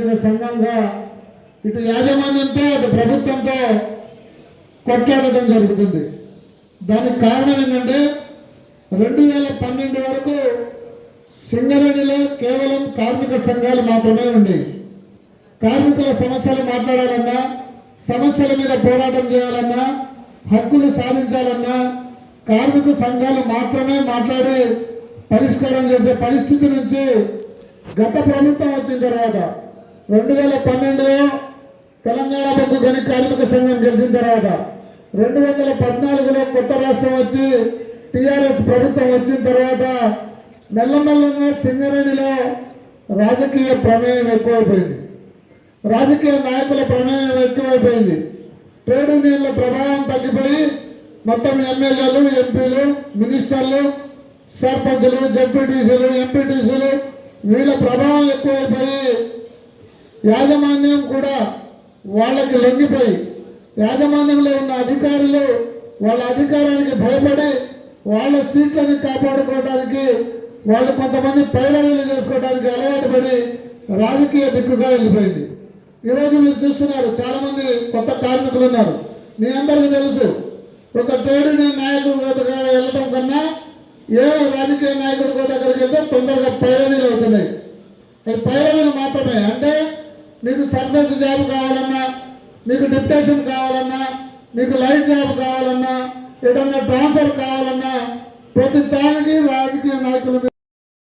సంఘంగా ఇటు యాజమాన్యంతో అటు ప్రభుత్వంతో కొట్లాడటం జరుగుతుంది. దానికి కారణం ఏంటంటే రెండు వేల పన్నెండు వరకు సింగరేణిలో కేవలం కార్మిక సంఘాలు మాత్రమే ఉండేవి. కార్మికుల సమస్యలు మాట్లాడాలన్నా సమస్యల మీద పోరాటం చేయాలన్నా హక్కులు సాధించాలన్నా కార్మిక సంఘాలు మాత్రమే మాట్లాడి పరిష్కారం చేసే పరిస్థితి నుంచి గత ప్రభుత్వం వచ్చిన తర్వాత రెండు వేల పన్నెండులో తెలంగాణ బొగ్గు గని కార్మిక సంఘం గెలిచిన తర్వాత రెండు వందల పద్నాలుగులో కొత్త రాష్ట్రం వచ్చి టీఆర్ఎస్ ప్రభుత్వం వచ్చిన తర్వాత మెల్లమెల్లంగా సింగరేణిలో రాజకీయ ప్రమేయం ఎక్కువైపోయింది. రాజకీయ నాయకుల ప్రమేయం ఎక్కువైపోయింది. ట్రేడ్ యూనియన్ల ప్రభావం తగ్గిపోయి మొత్తం ఎమ్మెల్యేలు ఎంపీలు మినిస్టర్లు సర్పంచులు జడ్పీటీసీలు ఎంపీటీసీలు వీళ్ళ ప్రభావం ఎక్కువైపోయి యాజమాన్యం కూడా వాళ్ళకి లొంగిపోయి యాజమాన్యంలో ఉన్న అధికారులు వాళ్ళ అధికారానికి భయపడి వాళ్ళ సీట్లని కాపాడుకోవడానికి వాళ్ళు కొంతమంది పైరవీలు చేసుకోవడానికి అలవాటు పడి రాజకీయ దిక్కుగా వెళ్ళిపోయింది. ఈరోజు మీరు చూస్తున్నారు చాలామంది కొత్త కార్మికులు ఉన్నారు. మీ అందరికీ తెలుసు ఒక ట్రేడ్ యూనియన్ నాయకుడు దగ్గర వెళ్ళటం కన్నా ఏ రాజకీయ నాయకుడి దగ్గరికి వెళ్తే తొందరగా పైరవీలు అవుతున్నాయి. ఈ పైరవీలు మాత్రమే అంటే మీకు సర్వీస్ జాబ్ కావాలన్నా మీకు డిప్టేషన్ కావాలన్నా మీకు లైట్ జాబ్ కావాలన్నా ఏదన్నా ట్రాన్స్ఫర్ కావాలన్నా ప్రతి దానికి రాజకీయ నాయకులు